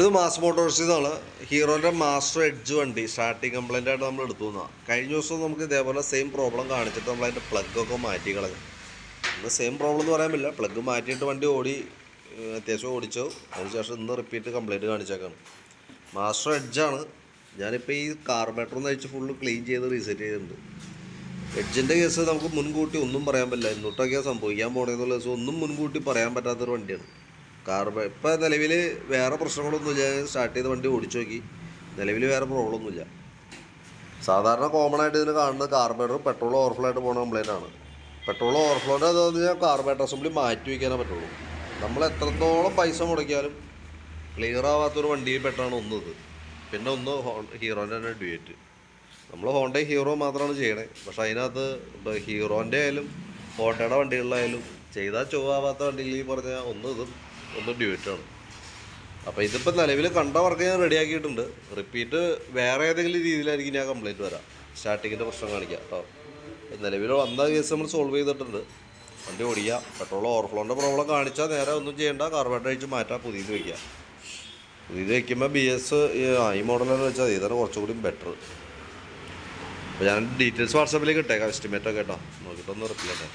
ഇത് മാസ് മോട്ടോഴ്സിൽ നിന്നാണ് ഹീറോന്റെ മാസ്റ്റർ എഡ്ജ് വണ്ടി സ്റ്റാർട്ടിങ് കംപ്ലൈന്റ് ആയിട്ട് നമ്മൾ എടുത്തു നിന്നാണ് കഴിഞ്ഞ ദിവസം നമുക്ക് ഇതേപോലെ സെയിം പ്രോബ്ലം കാണിച്ചിട്ട് നമ്മൾ അതിന്റെ പ്ലഗൊക്കെ മാറ്റി കളഞ്ഞു. ഇന്ന് സെയിം പ്രോബ്ലം എന്ന് പറയാൻ പറ്റില്ല. പ്ലഗ് മാറ്റിയിട്ട് വണ്ടി ഓടി അത്യാവശ്യം ഓടിച്ചു. അതിനുശേഷം ഇന്ന് റിപ്പീറ്റ് കംപ്ലൈന്റ് കാണിച്ചേക്കാണ്. മാസ്റ്റർ എഡ്ജാണ് ഞാനിപ്പോൾ ഈ കാർബേറ്റർ ഒന്ന് അഴിച്ച് ഫുള്ള് ക്ലീൻ ചെയ്ത് റീസെറ്റ് ചെയ്തിട്ടുണ്ട്. എഡ്ജിന്റെ കേസ് നമുക്ക് മുൻകൂട്ടി ഒന്നും പറയാൻ പറ്റില്ല. എന്നിട്ടൊക്കെയാണ് സംഭവിക്കാൻ പോകണമെന്നുള്ള കേസ് ഒന്നും മുൻകൂട്ടി പറയാൻ പറ്റാത്തൊരു വണ്ടിയാണ്. കാർബ ഇപ്പം നിലവിൽ വേറെ പ്രശ്നങ്ങളൊന്നുമില്ല. സ്റ്റാർട്ട് ചെയ്ത് വണ്ടി ഓടിച്ചു നോക്കി. നിലവിൽ വേറെ പ്രോബ്ലം ഒന്നുമില്ല സാധാരണ കോമൺ ആയിട്ട് ഇതിന് കാണുന്നത് കാർബേറ്റർ പെട്രോൾ ഓവർഫ്ലോ ആയിട്ട് പോകുന്ന കംപ്ലൈന്റ് ആണ്. പെട്രോൾ ഓവർഫ്ലോന്റെ അതെന്ന് പറഞ്ഞാൽ കാർബേറ്റർ അസംബ്ലി മാറ്റി വയ്ക്കാനേ പറ്റുള്ളൂ. നമ്മൾ എത്രത്തോളം പൈസ മുടക്കിയാലും ക്ലിയർ ആവാത്തൊരു വണ്ടിയിൽ പെട്ടാണ് ഒന്ന് ഇത്. പിന്നെ ഒന്ന് ഹീറോന്റെ തന്നെ ഡ്യൂറ്റ് നമ്മൾ ഹോണ്ട ഹീറോ മാത്രമാണ് ചെയ്യണേ. പക്ഷേ അതിനകത്ത് ഇപ്പോൾ ഹീറോന്റെ ആയാലും ഹോണ്ടയുടെ വണ്ടികളിലായാലും ചെയ്താൽ ചൊവ്വാവാത്ത വണ്ടിയിൽ ഈ പറഞ്ഞ ഒന്ന് ഇതും ഒന്ന് ഡ്യൂറ്റാണ് അപ്പോൾ ഇതിപ്പോൾ നിലവിൽ കണ്ട വർക്ക് ഞാൻ റെഡിയാക്കിയിട്ടുണ്ട് റിപ്പീറ്റ് വേറെ ഏതെങ്കിലും രീതിയിലായിരിക്കും ഞാൻ കംപ്ലൈന്റ് വരാം. സ്റ്റാർട്ടിങ്ങിന്റെ പ്രശ്നം കാണിക്കാം കേട്ടോ. നിലവിൽ വന്ന കേസ് നമ്മൾ സോൾവ് ചെയ്തിട്ടുണ്ട്. വണ്ടി ഓടിക്കുക പെട്രോൾ ഓവർഫ്ലോന്റെ പ്രോബ്ലം കാണിച്ചാൽ നേരെ ഒന്നും ചെയ്യേണ്ട കാർബേറ്റർ അഴിച്ച് മാറ്റാം പുതിയത് വയ്ക്കുക പുതിയത് വയ്ക്കുമ്പോൾ ബി എസ് ഈ മോഡലെന്ന് വെച്ചാൽ ഇതാണ് കുറച്ചുകൂടി ബെറ്റർ അപ്പോൾ ഞാൻ ഡീറ്റെയിൽസ് വാട്സാപ്പിലേക്ക് ഇട്ടേക്കാം എസ്റ്റിമേറ്റൊക്കെ കേട്ടോ. നോക്കിയിട്ടൊന്ന് റിപ്ലൈ ഇട്ടേ